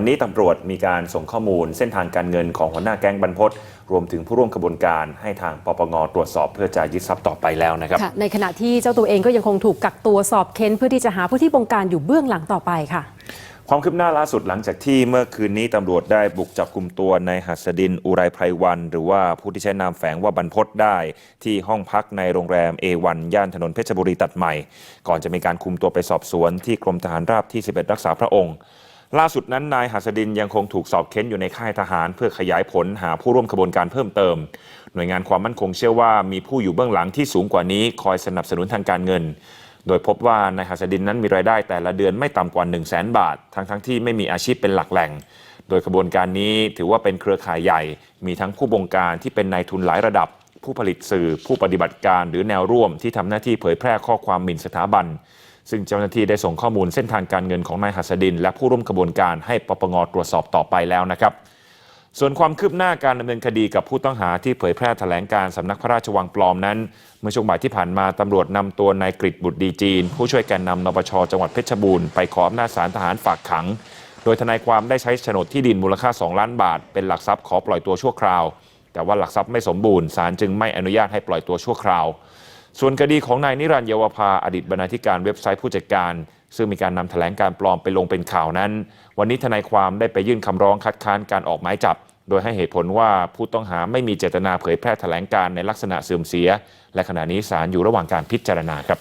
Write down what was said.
วันนี้ตำรวจมีการส่งข้อมูลเส้นทางการเงินของหัวหน้าแก๊งบรรพตรวมถึงผู้ร่วมขบวนการให้ทางปปงตรวจสอบเพื่อจะยึดทรัพย์ต่อไปแล้วนะครับค่ะในขณะที่เจ้าตัวเองก็ยังคงถูกกักตัวสอบเค้นเพื่อที่จะหาผู้ที่บงการอยู่เบื้องหลังต่อไปค่ะความคืบหน้าล่าสุดหลังจากที่เมื่อคืนนี้ตำรวจได้บุกจับกลุ่มตัวนายหัสดิน อุไรไพรวัน หรือว่าผู้ที่ใช้นามแฝงว่าบรรพตได้ ที่ห้องพักในโรงแรม A1 ย่านถนนเพชรบุรีตัดใหม่ ก่อนจะมีการคุมตัวไปสอบสวนที่กรมทหารราบที่ 11 รักษาพระองค์ ล่าสุดนั้นนายหัสดินยังคงถูกสอบเค้นอยู่ในค่ายทหาร เพื่อขยายผลหาผู้ร่วมขบวนการเพิ่มเติม หน่วยงานความมั่นคงเชื่อว่ามีผู้อยู่เบื้องหลังที่สูงกว่านี้คอยสนับสนุนทางการเงิน โดยพบว่านายหัสดินนั้นมีรายได้แต่ละเดือนไม่ต่ำกว่า 1 0 0 0 0แบาท ทั้งทั้งที่ไม่มีอาชีพเป็นหลักแหล่ง โดยขบวนการนี้ถือว่าเป็นเครือข่ายใหญ่ มีทั้งผู้บงการที่เป็นนายทุนหลายระดับ ผู้ผลิตสื่อ ผู้ปฏิบัติการหรือแนวร่วมที่ทำหน้าที่เผยแพร่ข้อความหมิ่นสถาบัน ซึ่งเจ้าหน้าที่ได้ส่งข้อมูลเส้นทางการเงินของนายหัสดิน และผู้ร่วมขบวนการให้ปปงตรวจสอบต่อไปแล้วนะครับ ส่วนความคืบหน้าการดำเนินคดีกับผู้ต้องหาที่เผยแพร่แถลงการสำนักพระราชวังปลอมนั้น เมื่อช่วงบ่ายที่ผ่านมาตำรวจนำตัวนายกฤษบุตรดีจีน ผู้ช่วยแกนนำนปชจังหวัดเพชรบูรณ์ไปขออำนาจศาลทหารฝากขัง โดยทนายความได้ใช้โฉนดที่ดินมูลค่า 2 ล้านบาท เป็นหลักทรัพย์ขอปล่อยตัวชั่วคราว แต่ว่าหลักทรัพย์ไม่สมบูรณ์ศาลจึงไม่อนุญาตให้ปล่อยตัวชั่วคราว ส่วนคดีของนายนิรันดร์เยาวภาอดีตบรรณาธิการเว็บไซต์ผู้จัดการ ซึ่งมีการนำแถลงการปลอมไปลงเป็นข่าวนั้น วันนี้ทนายความได้ไปยื่นคำร้องคัดค้านการออกหมายจับ โดยให้เหตุผลว่าผู้ต้องหาไม่มีเจตนาเผยแพร่แถลงการในลักษณะเสื่อมเสีย และขณะนี้ศาลอยู่ระหว่างการพิจารณาครับ